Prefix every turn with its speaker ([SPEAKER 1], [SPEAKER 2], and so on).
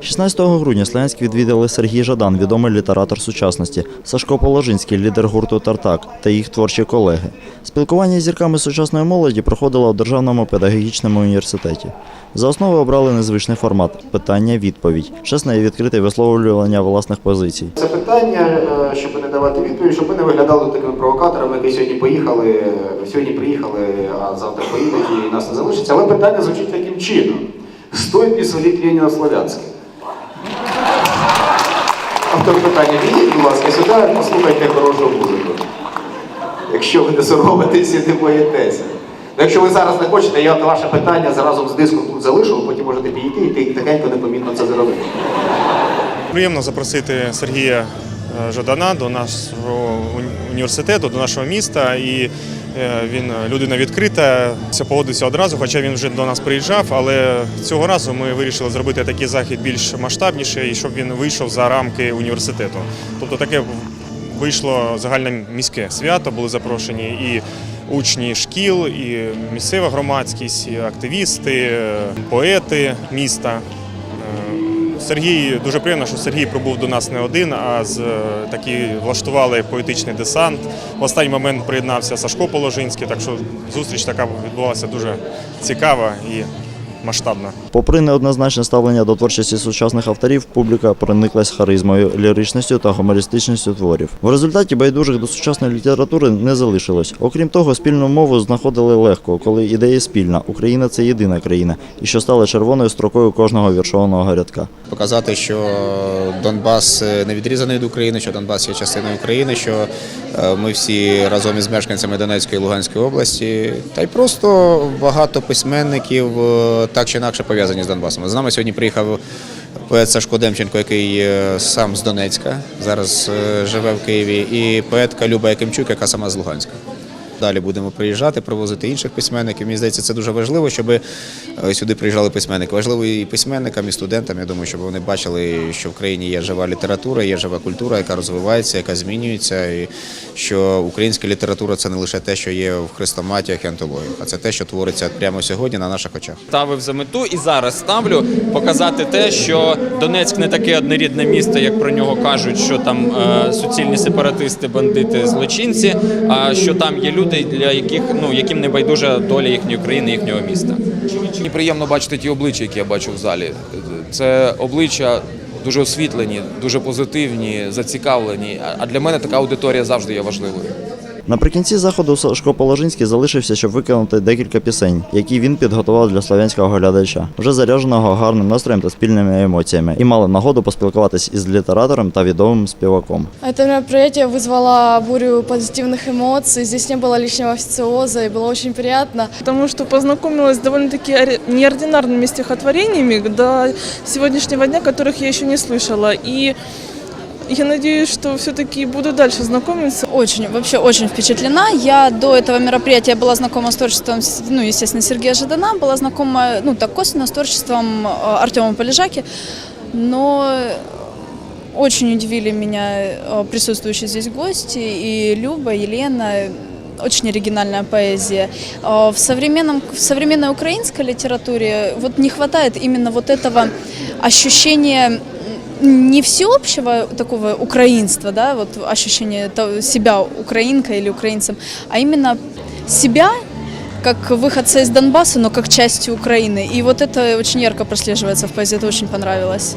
[SPEAKER 1] 16 грудня Слов'янськ відвідали Сергій Жадан, відомий літератор сучасності, Сашко Положинський, лідер гурту Тартак та їх творчі колеги. Спілкування з зірками сучасної молоді проходило у Державному педагогічному університеті. За основу обрали незвичний формат питання-відповідь, чесне і відкрите висловлювання власних позицій.
[SPEAKER 2] Це питання, е, щоб не давати відповідь, щоб ми не виглядали такими провокаторами, які сьогодні поїхали, сьогодні приїхали, а завтра поїдуть і нас не залишиться. Але питання звучить таким чином: стоїть ли свалити Леніна Слов'янське? Автор питання, підіть, будь ласка, сюди, послухайте хорошу музику. Якщо ви не соромитесь і не боїтеся. Ну, Якщо ви зараз не хочете, я ваше питання разом з диском тут залишу, потім можете підійти і тихенько непомітно це зробити.
[SPEAKER 3] Приємно запросити Сергія е, Жадана до нашого університету, до нашого міста. І він людина відкрита, все погодився одразу, хоча він вже до нас приїжджав. Але цього разу ми вирішили зробити такий захід більш масштабніший, і щоб він вийшов за рамки університету. Тобто таке вийшло загальноміське свято, були запрошені і учні шкіл, і місцева громадськість, і активісти, е, поети міста. Е, Сергій дуже приємно, що Сергій прибув до нас не один, а з такі такий влаштували поетичний десант. В останній момент приєднався Сашко Положинський, так що зустріч така відбувалася дуже цікава і масштабна.
[SPEAKER 1] Попри неоднозначне ставлення до творчості сучасних авторів, публіка прониклась харизмою, ліричністю та гумористичністю творів. В результаті байдужих до сучасної літератури не залишилось. Окрім того, спільну мову знаходили легко, коли ідея спільна. Україна це єдина країна, і що стала червоною строкою кожного віршованого рядка.
[SPEAKER 4] Показати, що Донбас е, не відрізаний від України, що Донбас є частиною України, що е, ми всі разом із мешканцями Донецької і Луганської області, та й просто багато письменників е, так чи інакше пов'язані з Донбасом. З нами сьогодні приїхав поет Сашко Демченко, який е, сам з Донецька, зараз е, живе в Києві, і поетка Люба Якимчук, яка сама з Луганська. Далі будемо приїжджати, привозити інших письменників. Мені здається, це дуже важливо, щоб е, сюди приїжджали письменники. Важливо і письменникам, і студентам. Я думаю, щоб вони бачили, що в країні є жива література, є жива культура, яка розвивається, яка змінюється, і що українська література це не лише те, що є в хрестоматіях і антологіях, а це те, що твориться прямо сьогодні на наших очах.
[SPEAKER 5] ставив за мету і зараз ставлю показати те, що Донецьк не таке однорідне місто, як про нього кажуть, що там е, суцільні сепаратисти, бандити, злочинці, а що там є люди, для яких ну яким не байдужа доля їхньої країни, їхнього міста.
[SPEAKER 6] Мені приємно бачити ті обличчя, які я бачу в залі. Це обличчя дуже освітлені, дуже позитивні, зацікавлені. А для мене така аудиторія завжди є важливою.
[SPEAKER 1] Наприкінці заходу Сашко Положинський залишився, щоб виконати декілька пісень, які він підготував для слов'янського глядача, вже зарядженого гарним настроєм та спільними емоціями, і мали нагоду поспілкуватись із літератором та відомим співаком.
[SPEAKER 7] Это мероприятие вызвало бурю позитивных эмоций. Здесь не было лишнего официоза, и было очень приятно.
[SPEAKER 8] потому что познакомилась с довольно-таки ори- неординарными стихотворениями до сегодняшнего дня, которых я еще не слышала. И я надеюсь, что все-таки буду дальше знакомиться.
[SPEAKER 7] Очень, вообще очень впечатлена. Я до этого мероприятия была знакома с творчеством, ну, естественно, Сергея Жадана, была знакома, ну, так косвенно с творчеством э, Артема Полежаки, но очень удивили меня э, присутствующие здесь гости, и Люба, Елена, очень оригинальная поэзия. Э, В, современном, в современной украинской литературе вот не хватает именно вот этого ощущения не всеобщего такого украинства, да, вот ощущение того- себя украинкой или украинцем, а именно себя как выходца из Донбасса, но как части Украины. И вот это очень ярко прослеживается в поэзии, это очень понравилось.